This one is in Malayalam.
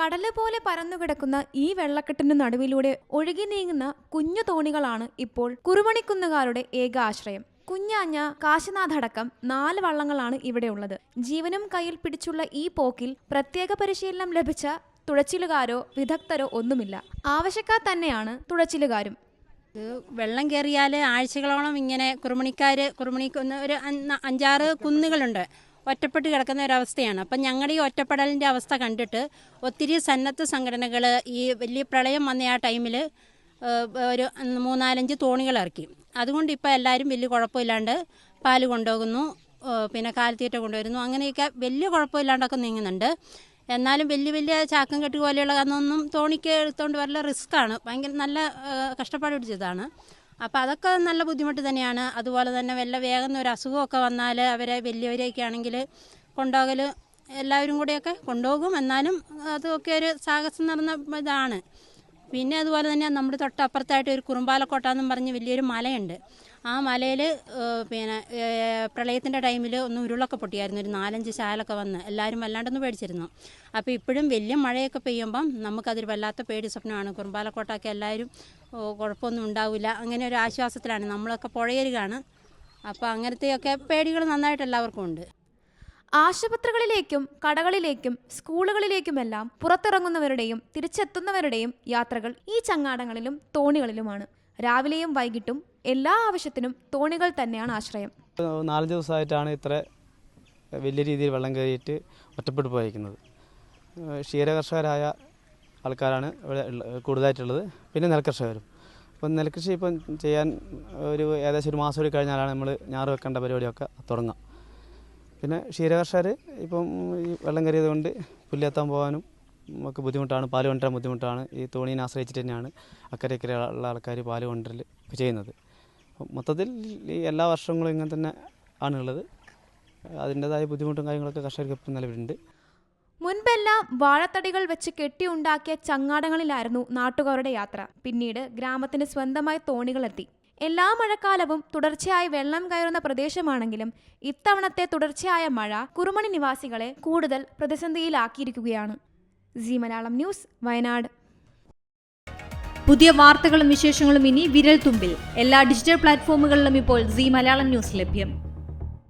കടൽ പോലെ പരന്നുകിടക്കുന്ന ഈ വെള്ളക്കെട്ടിന് നടുവിലൂടെ ഒഴുകി നീങ്ങുന്ന കുഞ്ഞു തോണികളാണ് ഇപ്പോൾ കുറുമണിക്കുന്നുകാരുടെ ഏക ആശ്രയം. കുഞ്ഞാഞ്ഞ കാശിനാഥ് അടക്കം നാല് വള്ളങ്ങളാണ് ഇവിടെയുള്ളത് ജീവനും കയ്യിൽ പിടിച്ചുള്ള ഈ പോക്കിൽ പ്രത്യേക പരിശീലനം ലഭിച്ച തുഴച്ചിലുകാരോ വിദഗ്ധരോ ഒന്നുമില്ല. ആവശ്യക്കാർ തന്നെയാണ് തുഴച്ചിലുകാരും. വെള്ളം കയറിയാൽ ആഴ്ചകളോളം ഇങ്ങനെ കുറുമണിക്കാർ കുറുമണിക്കുന്ന ഒരു അഞ്ചാറ് കുന്നുകളുണ്ട്. ഒറ്റപ്പെട്ട് കിടക്കുന്ന ഒരവസ്ഥയാണ്. അപ്പം ഞങ്ങളുടെ ഈ ഒറ്റപ്പെടലിന്റെ അവസ്ഥ കണ്ടിട്ട് ഒത്തിരി സന്നദ്ധ സംഘടനകൾ ഈ വലിയ പ്രളയം വന്ന ആ ടൈമിൽ ഒരു മൂന്നാലഞ്ച് തോണികൾ ഇറക്കി അതുകൊണ്ട് ഇപ്പോൾ എല്ലാവരും വലിയ കുഴപ്പമില്ലാണ്ട് പാൽ കൊണ്ടുപോകുന്നു പിന്നെ കാലിത്തീറ്റ കൊണ്ടുവരുന്നു. അങ്ങനെയൊക്കെ വലിയ കുഴപ്പമില്ലാണ്ടൊക്കെ നീങ്ങുന്നുണ്ട്. എന്നാലും വലിയ വലിയ ചാക്കും കെട്ട് പോലെയുള്ള അതൊന്നും തോണിക്ക് എടുത്തുകൊണ്ട് വരല റിസ്ക്കാണ്. ഭയങ്കര നല്ല കഷ്ടപ്പാട് പിടിച്ചതാണ്. അപ്പോൾ അതൊക്കെ നല്ല ബുദ്ധിമുട്ട് തന്നെയാണ്. അതുപോലെ തന്നെ വല്ല വേഗം ഒരു അസുഖമൊക്കെ വന്നാൽ അവരെ വലിയവരെയൊക്കെ ആണെങ്കിൽ കൊണ്ടുപോകൽ എല്ലാവരും കൂടെയൊക്കെ കൊണ്ടുപോകും. എന്നാലും അതൊക്കെ ഒരു സാഹസം നടന്ന ഇതാണ്. പിന്നെ അതുപോലെ തന്നെ നമ്മുടെ തൊട്ടപ്പുറത്തായിട്ട് ഒരു കുറുമ്പാലക്കോട്ട എന്നും പറഞ്ഞ് വലിയൊരു മലയുണ്ട്. ആ മലയിൽ പിന്നെ പ്രളയത്തിന്റെ ടൈമിൽ ഒന്ന് ഉരുളൊക്കെ പൊട്ടിയായിരുന്നു. ഒരു നാലഞ്ച് ശാലൊക്കെ വന്ന് എല്ലാവരും വല്ലാണ്ടൊന്ന് പേടിച്ചിരുന്നു. അപ്പോൾ ഇപ്പോഴും വലിയ മഴയൊക്കെ പെയ്യുമ്പം നമുക്കതൊരു വല്ലാത്ത പേടി സ്വപ്നമാണ്. കുറുമ്പാലക്കോട്ടൊക്കെ എല്ലാവരും കുഴപ്പമൊന്നും ഉണ്ടാവില്ല. അങ്ങനെ ഒരു ആശ്വാസത്തിലാണ്. നമ്മളൊക്കെ പുഴയരുകയാണ് അപ്പോൾ അങ്ങനത്തെയൊക്കെ പേടികൾ നന്നായിട്ട് എല്ലാവർക്കും ഉണ്ട്. ആശുപത്രികളിലേക്കും കടകളിലേക്കും സ്കൂളുകളിലേക്കുമെല്ലാം പുറത്തിറങ്ങുന്നവരുടെയും തിരിച്ചെത്തുന്നവരുടെയും യാത്രകൾ ഈ ചങ്ങാടങ്ങളിലും തോണികളിലുമാണ്. രാവിലെയും വൈകിട്ടും എല്ലാ ആവശ്യത്തിനും തോണികൾ തന്നെയാണ് ആശ്രയം. നാലഞ്ച് ദിവസമായിട്ടാണ് ഇത്ര വലിയ രീതിയിൽ വെള്ളം കയറിയിട്ട് ഒറ്റപ്പെട്ടു പോയിരിക്കുന്നത്. ക്ഷീരകർഷകരായ ആൾക്കാരാണ് ഇവിടെ കൂടുതലായിട്ടുള്ളത്. പിന്നെ നെൽകർഷകരും. അപ്പം നെൽകൃഷി ഇപ്പം ചെയ്യാൻ ഒരു ഏകദേശം ഒരു മാസം കൂടി കഴിഞ്ഞാലാണ് നമ്മൾ ഞാറ് വെക്കേണ്ട പരിപാടിയൊക്കെ തുടങ്ങുക പിന്നെ ക്ഷീരകർഷകർ ഇപ്പം ഈ വെള്ളം കയറിയത് കൊണ്ട് പുല്ലെത്താൻ പോകാനും നമുക്ക് ബുദ്ധിമുട്ടാണ് പാൽ കൊണ്ടുവരാൻ ബുദ്ധിമുട്ടാണ്. ഈ തോണീനെ ആശ്രയിച്ചിട്ട് തന്നെയാണ് അക്കരെ ഇക്കരെ ഉള്ള ആൾക്കാർ പാൽ കൊണ്ടുവരൽ ചെയ്യുന്നത്. മൊത്തത്തിൽ ഈ എല്ലാ വർഷങ്ങളും ഇങ്ങനെ തന്നെ ആണുള്ളത്. അതിന്റെതായ ബുദ്ധിമുട്ടും കാര്യങ്ങളൊക്കെ കർഷകർക്ക് ഇപ്പം നിലവിലുണ്ട്. മുൻപെല്ലാം വാഴത്തടികൾ വെച്ച് കെട്ടിയുണ്ടാക്കിയ ചങ്ങാടങ്ങളിലായിരുന്നു നാട്ടുകാരുടെ യാത്ര. പിന്നീട് ഗ്രാമത്തിന് സ്വന്തമായി തോണികളെത്തി. എല്ലാ മഴക്കാലവും തുടർച്ചയായി വെള്ളം കയറുന്ന പ്രദേശമാണെങ്കിലും ഇത്തവണത്തെ തുടർച്ചയായ മഴ കുറുമണി നിവാസികളെ കൂടുതൽ പ്രതിസന്ധിയിലാക്കിയിരിക്കുകയാണ്. Zee Malayalam news Wayanad. പുതിയ വാർത്തകളും വിശേഷങ്ങളും ഇനി വിരൽ തുമ്പിൽ എല്ലാ ഡിജിറ്റൽ പ്ലാറ്റ്ഫോമുകളിലും ഇപ്പോൾ സി മലയാളം ന്യൂസ് ലഭ്യം.